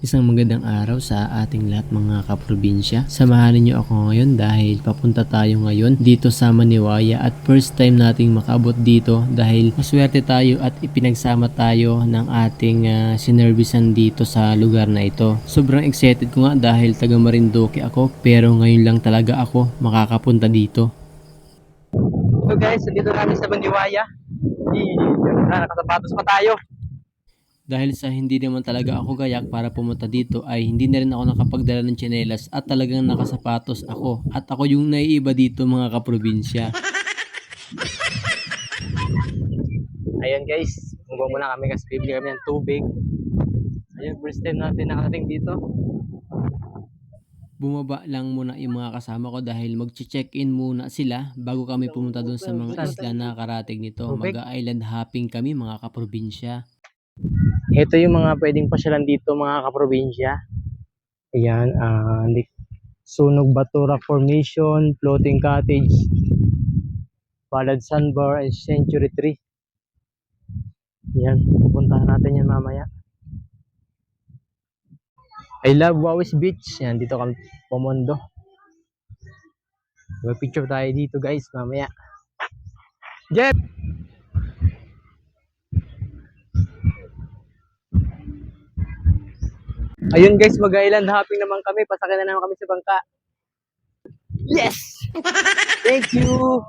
Isang magandang araw sa ating lahat mga kaprobinsya. Samahan niyo ako ngayon dahil papunta tayo ngayon dito sa Maniwaya at first time nating makaabot dito dahil maswerte tayo at ipinagsama tayo ng ating uh, sinervisan dito sa lugar na ito. Sobrang excited ko nga dahil taga Marinduque ako pero ngayon lang talaga ako makakapunta dito. So guys, dito namin sa Bandiwaya. Na, nakasapatos pa tayo. Dahil sa hindi naman talaga ako gayak para pumunta dito ay hindi na rin ako nakapagdala ng tsinelas at talagang nakasapatos ako. At ako yung naiiba dito mga kaprobinsya. Ayun guys, munggo muna kami kasi bibili kami ng tubig. Ayun, first time natin nakarating dito. Bumaba lang muna yung mga kasama ko dahil mag-check-in muna sila bago kami pumunta doon sa mga isla na karating nito. Mag-island hopping kami mga kaprobinsya. Ito yung mga pwedeng pasyalan dito mga kaprobinsya. Ayan, Lik- Sunog Batura Formation, Floating Cottage, Palad Sandbar, and Century Tree. Yan, pupuntahan natin yan mamaya. I love Wawis Beach. Yan, dito kami pumondo. May picture tayo dito guys, mamaya. Jeff! Ayun guys, mag-island hopping naman kami. Pasakay na naman kami sa bangka. Yes! Thank you!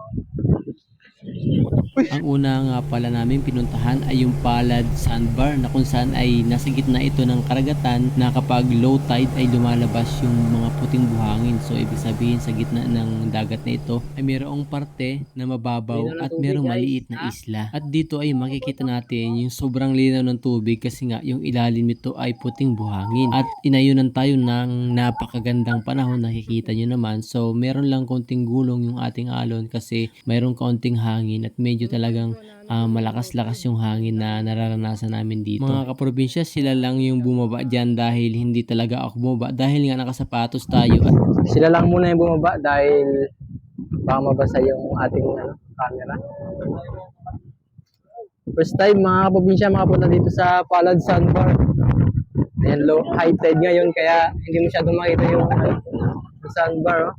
Ang una nga pala namin pinuntahan ay yung Palad Sandbar na kung saan ay nasa gitna ito ng karagatan na kapag low tide ay lumalabas yung mga puting buhangin. So ibig sabihin sa gitna ng dagat na ito ay mayroong parte na mababaw at mayroong maliit na Ha? isla. At dito ay makikita natin yung sobrang linaw ng tubig kasi nga yung ilalim nito ay puting buhangin. At inayunan tayo ng napakagandang panahon nakikita nyo naman. So meron lang konting gulong yung ating alon kasi mayroong kaunting hangin at medyo talagang ah, malakas-lakas yung hangin na nararanasan namin dito. Mga kaprobinsya, sila lang yung bumaba dyan dahil hindi talaga ako bumaba dahil nga nakasapatos tayo at Sila lang muna yung bumaba dahil baka mabasa yung ating ano, camera. First time mga kaprobinsya makapunta dito sa Palad Sandbar. Ayan, low, high tide ngayon kaya hindi masyadong makita yung ano, yung sandbar. Oh.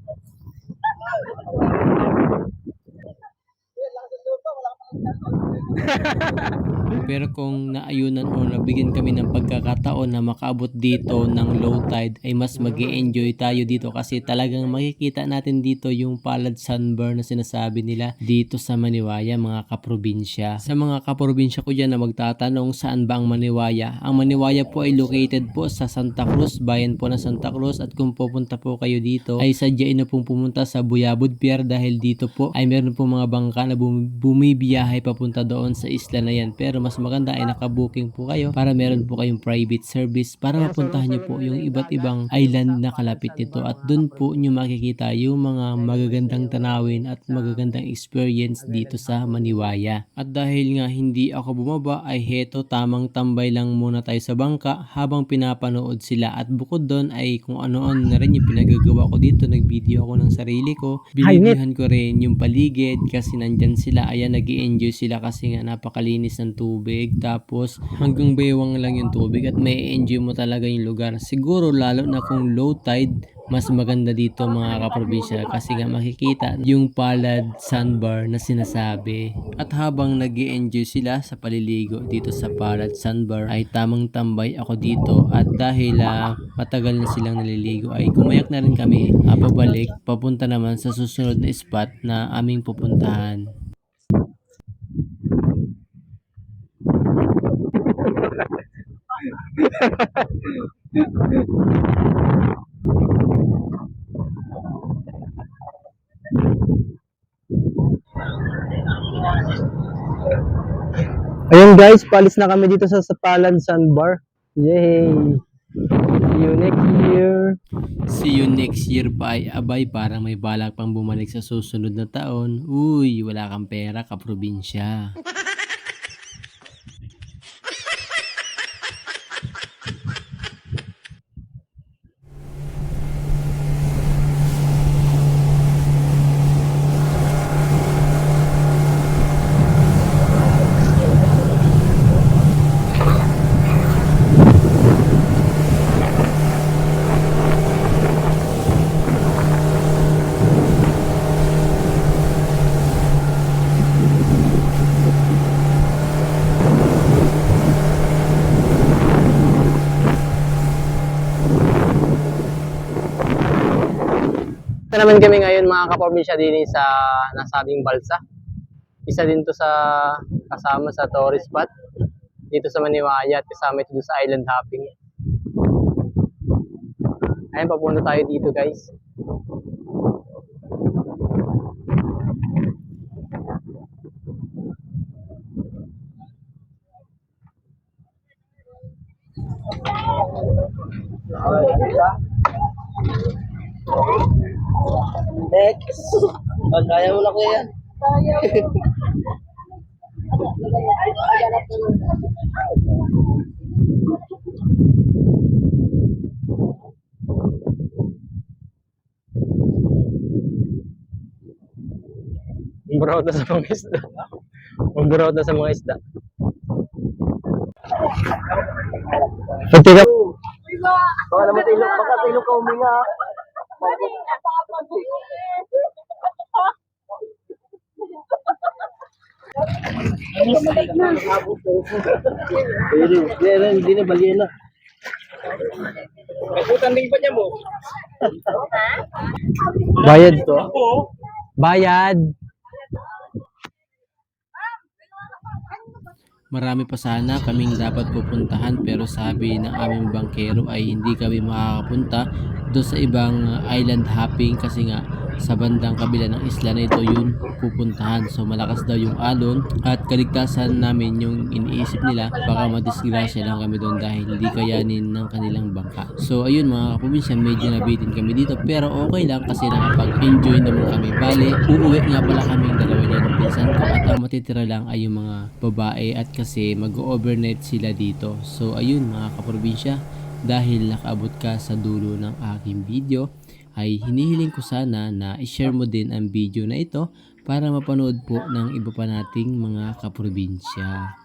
Pero kung naayunan o nabigyan kami ng pagkakataon na makaabot dito ng low tide ay mas mag enjoy tayo dito kasi talagang makikita natin dito yung palad sunburn na sinasabi nila dito sa Maniwaya mga kaprobinsya. Sa mga kaprobinsya ko dyan na magtatanong saan ba ang Maniwaya? Ang Maniwaya po ay located po sa Santa Cruz, bayan po ng Santa Cruz at kung pupunta po kayo dito ay sadyain na pong pumunta sa Buyabod Pier dahil dito po ay meron po mga bangka na bum- bumibiyahe papunta doon sa isla na yan. Pero mas maganda ay nakabooking po kayo para meron po kayong private service para mapuntahan nyo po yung iba't ibang island na kalapit nito. At doon po nyo makikita yung mga magagandang tanawin at magagandang experience dito sa Maniwaya. At dahil nga hindi ako bumaba ay heto tamang tambay lang muna tayo sa bangka habang pinapanood sila. At bukod doon ay kung ano-ano na rin yung pinagagawa ko dito. Nag-video ako ng sarili ko. Binibigyan ko rin yung paligid kasi nandyan sila. Ayan nag enjoy sila kasi nga napakalinis ng tubig. Tapos hanggang baywang lang yung tubig at may enjoy mo talaga yung lugar. Siguro lalo na kung low tide mas maganda dito mga kaprobinsya. Kasi nga makikita yung palad sandbar na sinasabi. At habang nag enjoy sila sa paliligo dito sa palad sandbar ay tamang tambay ako dito. At dahil ah, matagal na silang naliligo ay kumayak na rin kami. Ah, pabalik papunta naman sa susunod na spot na aming pupuntahan. Ayun guys, palis na kami dito sa Sapalad Sandbar. Yay! See you next year. See you next year pa ay abay para may balak pang bumalik sa susunod na taon. Uy, wala kang pera kaprobinsya. Naman kami ngayon mga kaprobinsya din sa nasabing balsa. Isa din to sa kasama sa tourist spot dito sa Maniwaya at kasama ito sa island hopping. Ayun, papunta tayo dito guys. Next. Oh, kaya mo na kuya. Umbrot na sa mga isda. Umbrot na sa mga isda. Pati ka, Baka naman tayo, baka tayo ka huminga. Pero hindi na baliyan na. bayad to. Bayad. Marami pa sana kaming dapat pupuntahan pero sabi ng aming bangkero ay hindi kami makakapunta doon sa ibang island hopping kasi nga sa bandang kabila ng isla na ito yun pupuntahan. So malakas daw yung alon at kaligtasan namin yung iniisip nila baka madisgrasya lang kami doon dahil hindi kayanin ng kanilang bangka. So ayun mga kaprobinsya medyo nabitin kami dito pero okay lang kasi nakapag-enjoy naman kami. Bale, uuwi nga pala kami dalawa niya ng pinsan ko at ang matitira lang ay yung mga babae at kasi mag-overnight sila dito. So ayun mga kaprobinsya, dahil nakaabot ka sa dulo ng aking video, ay hinihiling ko sana na i-share mo din ang video na ito para mapanood po ng iba pa nating mga kaprobinsya.